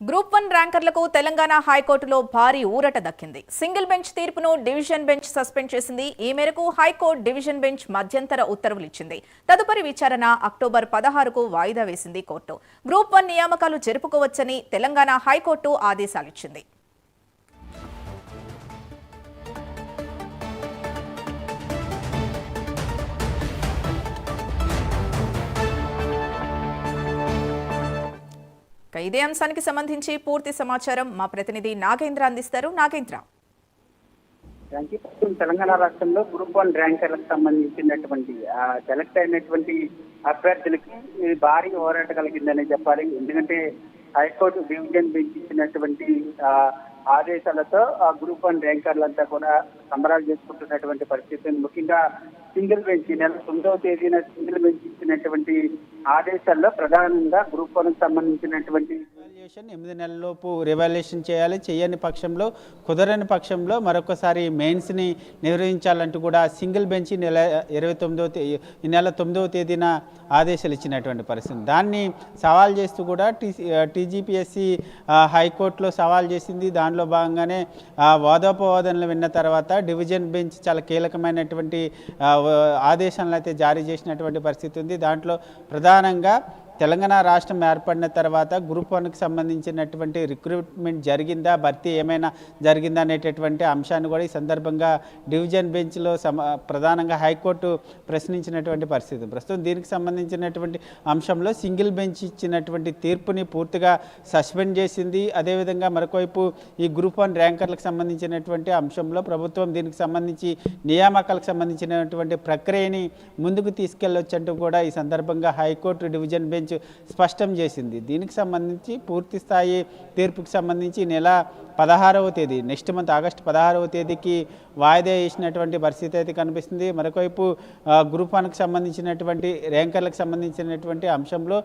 Group one ర్యాంకర్లకు Telangana హైకోర్టులో భారీ ఊరట దక్కింది. సింగిల్ బెంచ్ తీర్పును డివిజన్ బెంచ్ సస్పెండ్ చేసింది. ఈ మేరకు హైకోర్టు డివిజన్ బెంచ్ మధ్యంతర ఉత్తర్వులు ఇచ్చింది తదుపరి విచారణ అక్టోబర్ పదహారుకు వాయిదా వేసింది కోర్టు. గ్రూప్ వన్ నియామకాలు జరుపుకోవచ్చని తెలంగాణ హైకోర్టు ఆదేశాలిచ్చింది. ఇదే అంశానికి సంబంధించి పూర్తి సమాచారం మా ప్రతినిధి నాగేంద్ర అందిస్తారు. నాగేంద్ర. తెలంగాణ రాష్ట్రంలో గ్రూప్ వన్ ర్యాంకర్లకు సంబంధించినటువంటి సెలెక్ట్ అయినటువంటి అభ్యర్థులకి భారీ పోరాట కలిగిందనే చెప్పాలి. ఎందుకంటే హైకోర్టు డివిజన్ బెంచ్ ఇచ్చినటువంటి ఆ, ఆదేశాలతో ఆ గ్రూప్ వన్ ర్యాంకర్లంతా కూడా సంబరాలు చేసుకుంటున్నటువంటి పరిస్థితి ముఖ్యంగా సింగిల్ బెంచ్ నెల తొమ్మిదవ తేదీన సింగిల్ బెంచ్ ఇచ్చినటువంటి ఆదేశాల్లో ప్రధానంగా గ్రూప్ వన్ సంబంధించినటువంటి రివాల్యుయేషన్ ఎనిమిది నెలలలోపు రివాల్యుయేషన్ చేయాలి. చేయని పక్షంలో కుదరని పక్షంలో మరొకసారి మెయిన్స్ని నిర్వహించాలంటూ కూడా సింగిల్ బెంచ్ నెల ఇరవై తొమ్మిదవ ఈ నెల తొమ్మిదవ తేదీన ఆదేశాలు ఇచ్చినటువంటి పరిస్థితి. దాన్ని సవాల్ చేస్తూ కూడా టీసీ టీజీపీఎస్సి హైకోర్టులో సవాల్ చేసింది. దానిలో భాగంగానే వాదోపవాదనలు విన్న తర్వాత డివిజన్ బెంచ్ చాలా కీలకమైనటువంటి ఆదేశాలను అయితే జారీ చేసినటువంటి పరిస్థితి ఉంది. దాంట్లో ప్రధానంగా తెలంగాణ రాష్ట్రం ఏర్పడిన తర్వాత గ్రూప్ వన్కి సంబంధించినటువంటి రిక్రూట్మెంట్ జరిగిందా? భర్తీ ఏమైనా జరిగిందా అనేటటువంటి అంశాన్ని కూడా ఈ సందర్భంగా డివిజన్ బెంచ్లో సమ ప్రధానంగా హైకోర్టు ప్రశ్నించినటువంటి పరిస్థితి. ప్రస్తుతం దీనికి సంబంధించినటువంటి అంశంలో సింగిల్ బెంచ్ ఇచ్చినటువంటి తీర్పుని పూర్తిగా సస్పెండ్ చేసింది. అదేవిధంగా మరొకవైపు ఈ గ్రూప్ వన్ ర్యాంకర్లకు సంబంధించినటువంటి అంశంలో ప్రభుత్వం దీనికి సంబంధించి నియామకాలకు సంబంధించినటువంటి ప్రక్రియని ముందుకు తీసుకెళ్ళొచ్చంటూ కూడా ఈ సందర్భంగా హైకోర్టు డివిజన్ బెంచ్ స్పష్టం చేసింది. దీనికి సంబంధించి పూర్తి స్థాయి తీర్పుకి సంబంధించి నెల పదహారవ తేదీ నెక్స్ట్ మంత్ ఆగస్టు పదహారవ తేదీకి వాయిదా వేసినటువంటి పరిస్థితి అయితే కనిపిస్తుంది. మరొకవైపు గ్రూప్ వన్కి సంబంధించినటువంటి ర్యాంకర్లకు సంబంధించినటువంటి అంశంలో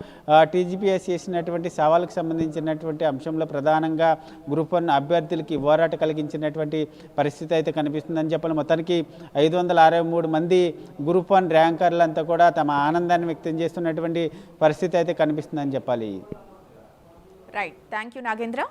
టీజీపీఎస్ చేసినటువంటి సవాళ్ళకు సంబంధించినటువంటి అంశంలో ప్రధానంగా గ్రూప్ వన్ అభ్యర్థులకి పోరాట కలిగించినటువంటి పరిస్థితి అయితే కనిపిస్తుందని చెప్పాలి. మొత్తానికి ఐదు వందల అరవై మూడు మంది గ్రూప్ వన్ ర్యాంకర్లంతా కూడా తమ ఆనందాన్ని వ్యక్తం చేస్తున్నటువంటి పరిస్థితి పరిస్థితి అయితే కనిపిస్తుందని చెప్పాలి. Right thank you Nagendra